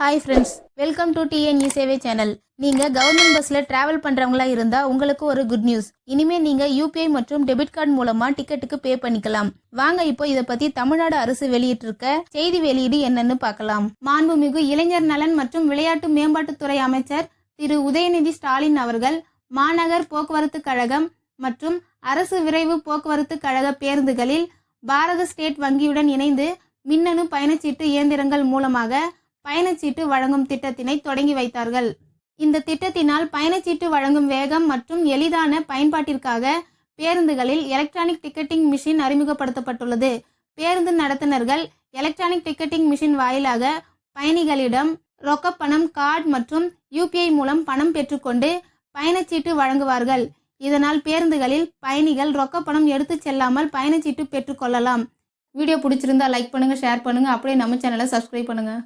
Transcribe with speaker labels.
Speaker 1: Hi friends welcome to T N E சேவை channel நீங்க government பஸ்ல டிராவல் பண்றவங்களா இருந்தா உங்களுக்கு ஒரு குட் நியூஸ் இனிமே நீங்க யூபிஐ மற்றும் டெபிட் கார்டு மூலமா டிக்கெட்டுக்கு பே பண்ணிக்கலாம். வாங்க இப்போ இதை பத்தி தமிழ்நாடு அரசு வெளியிட்டிருக்க செய்தி வெளியீடு என்னன்னு பார்க்கலாம். மாண்புமிகு இளைஞர் நலன் மற்றும் விளையாட்டு மேம்பாட்டுத்துறை அமைச்சர் திரு. உதயநிதி ஸ்டாலின் அவர்கள் மாநகர் போக்குவரத்து கழகம் மற்றும் அரசு விரைவு போக்குவரத்து கழக பேருந்துகளில் பாரத ஸ்டேட் வங்கியுடன் இணைந்து மின்னணு பயணச்சீட்டு இயந்திரங்கள் மூலமாக பயணச்சீட்டு வழங்கும் திட்டத்தினை தொடங்கி வைத்தார்கள். இந்த திட்டத்தினால் பயணச்சீட்டு வழங்கும் வேகம் மற்றும் எளிதான பயன்பாட்டிற்காக பேருந்துகளில் எலக்ட்ரானிக் டிக்கெட்டிங் மிஷின் அறிமுகப்படுத்தப்பட்டுள்ளது. பேருந்து நடத்துனர்கள் எலக்ட்ரானிக் டிக்கெட்டிங் மிஷின் வாயிலாக பயணிகளிடம் ரொக்கப்பணம் கார்டு மற்றும் யூபிஐ மூலம் பணம் பெற்றுக்கொண்டு பயணச்சீட்டு வழங்குவார்கள். இதனால் பேருந்துகளில் பயணிகள் ரொக்கப்பணம் எடுத்து செல்லாமல் பயணச்சீட்டு பெற்றுக்கொள்ளலாம் வீடியோ பிடிச்சிருந்தா லைக் பண்ணுங்கள் ஷேர் பண்ணுங்க. அப்படியே நம்ம சேனலை சப்ஸ்கிரைப் பண்ணுங்கள்